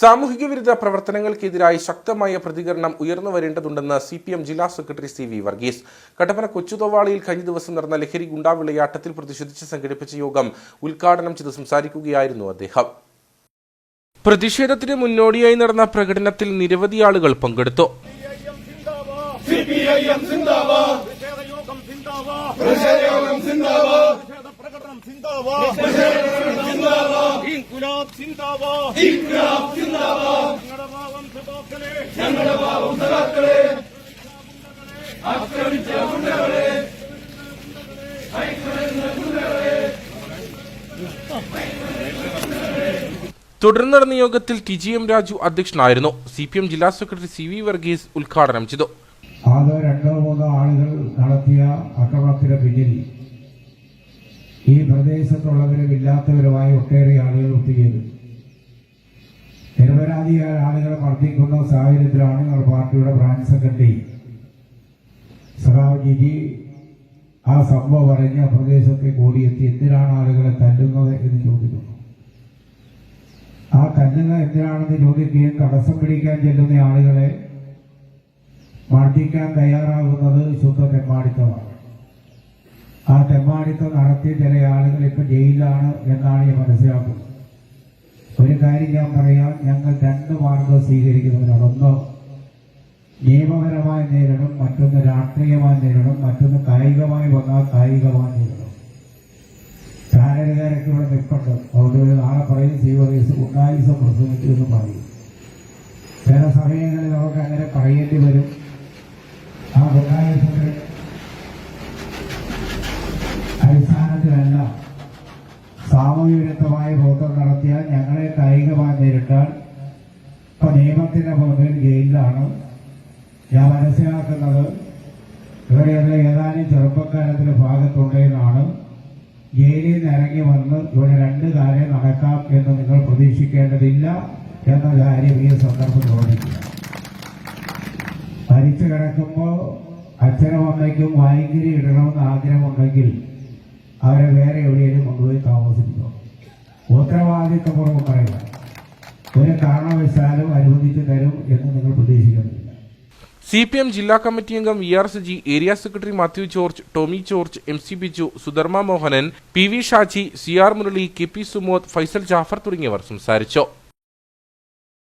സാമൂഹിക വിരുദ്ധ പ്രവർത്തനങ്ങൾക്കെതിരായി ശക്തമായ പ്രതികരണം ഉയർന്നു വരേണ്ടതുണ്ടെന്ന് സി പി എം ജില്ലാ secretary C V Varghese. Kattappana കൊച്ചുതോവാളിയിൽ കഴിഞ്ഞ ദിവസം നടന്ന ലഹരി ഗുണ്ടാവിളയാട്ടത്തിൽ പ്രതിഷേധിച്ച് സംഘടിപ്പിച്ച യോഗം ഉദ്ഘാടനം ചെയ്ത് സംസാരിക്കുകയായിരുന്നു അദ്ദേഹം. പ്രതിഷേധത്തിന് മുന്നോടിയായി നടന്ന പ്രകടനത്തിൽ നിരവധി ആളുകൾ പങ്കെടുത്തു. പ്രതിഷേധ ഇൻകുലാബ് സിന്ദാബാദ് ഇൻക്ലാബ് സിന്ദാബാദ് ഞങ്ങളുടെ പാവം സഖാക്കളെ. ഞങ്ങളുടെ പാവം സഖാക്കളെ. ആക്രമിച്ച ഗുണ്ടകളെ. തുടർന്ന് നടന്ന യോഗത്തിൽ ടി ജി എം രാജു അധ്യക്ഷനായിരുന്നു. സി പി എം ജില്ലാ സെക്രട്ടറി സി വി വർഗീസ് ഉദ്ഘാടനം ചെയ്തു. അതോ രണ്ടോ മൂന്നോ ആളുകൾ നടത്തിയ അക്രമത്തിന് പിന്നിൽ ഈ പ്രദേശത്തുള്ളവരും ഇല്ലാത്തവരുമായ ഒട്ടേറെ ആളുകൾ ഒത്തുചേരും നിരപരാധിയായ ആളുകൾ മർദ്ദിക്കുന്ന സാഹചര്യത്തിലാണ് ഞങ്ങൾ പാർട്ടിയുടെ ബ്രാഞ്ച് സെക്രട്ടറി. സഖാവ് ജിജി ആ സംഭവം അറിഞ്ഞ പ്രദേശത്തെ കൂടിയെത്തി എന്തിനാണ് ആളുകളെ തല്ലുന്നത് എന്ന് ചോദിക്കുന്നു. ആ തല്ലുന്നത് എന്തിനാണെന്ന് ചോദിക്കുകയും തടസ്സം പിടിക്കാൻ ചെല്ലുന്ന ആളുകളെ മർദ്ദിക്കാൻ തയ്യാറാകുന്നത് ശുദ്ധ തെമ്മാടിത്തമാണ്. ആ തെമ്മാടിത്തം നടത്തിയ ചില ആളുകൾ ഇപ്പൊ ജയിലിലാണ് എന്നാണ് ഞാൻ മനസ്സിലാക്കുന്നത്. ഒരു കാര്യം ഞാൻ പറയാം ഞങ്ങൾ രണ്ട് മാർഗം സ്വീകരിക്കുന്നവരാണ് ഒന്ന് നിയമപരമായി നേരിടും മറ്റൊന്ന് രാഷ്ട്രീയമായി നേരിടും മറ്റൊന്ന് കായികമായി വന്നാൽ കായികമായി നേരിടും. ചാനലുകാരൊക്കെ ഇവിടെ നിൽപ്പുണ്ട്. അതുകൊണ്ട് ഒരു നാളെ പറയും സീവറീസ് ഉണ്ടായിസം പ്രസംഗിച്ചു എന്ന് പറയും. ചില സമയങ്ങളിൽ നമുക്ക് അങ്ങനെ പറയേണ്ടി വരും. സാമൂഹ്യ ബോധം നടത്തിയാൽ ഞങ്ങളെ കായികമായി നേരിട്ടാൽ ഇപ്പൊ നിയമത്തിന്റെ മുമ്പിൽ ജയിലിലാണ്. ഞാൻ മനസ്സിലാക്കുന്നത് ഇവരെ ഏതാനും ചെറുപ്പക്കാരത്തിന്റെ ഭാഗത്തുണ്ടെന്നാണ് ജയിലിൽ നിന്ന് ഇറങ്ങി വന്ന് ഇവിടെ രണ്ട് കാര്യം നടക്കാം എന്ന് നിങ്ങൾ പ്രതീക്ഷിക്കേണ്ടതില്ല എന്ന കാര്യം ഈ സന്ദർഭം തോന്നിക്കുക മരിച്ചു കിടക്കുമ്പോൾ അച്ഛനും അമ്മയ്ക്കും വായിക്കരി ഇടണമെന്ന് ആഗ്രഹമുണ്ടെങ്കിൽ അവരെ വേറെ എവിടെയെങ്കിലും ഉത്തരവാദിത്വപൂർവം പറയുക ഒരു കാരണവശാലും അനുവദിച്ചു തരും എന്ന് നിങ്ങൾ പ്രതീക്ഷിക്കുന്നില്ല. സി പി എം ജില്ലാ കമ്മിറ്റി അംഗം V R Saji area secretary Mathew George Tomy George M C Biju Sudharma Mohanan P V Shaji C R Murali K P Sumod Faisal Jafar തുടങ്ങിയവർ സംസാരിച്ചു.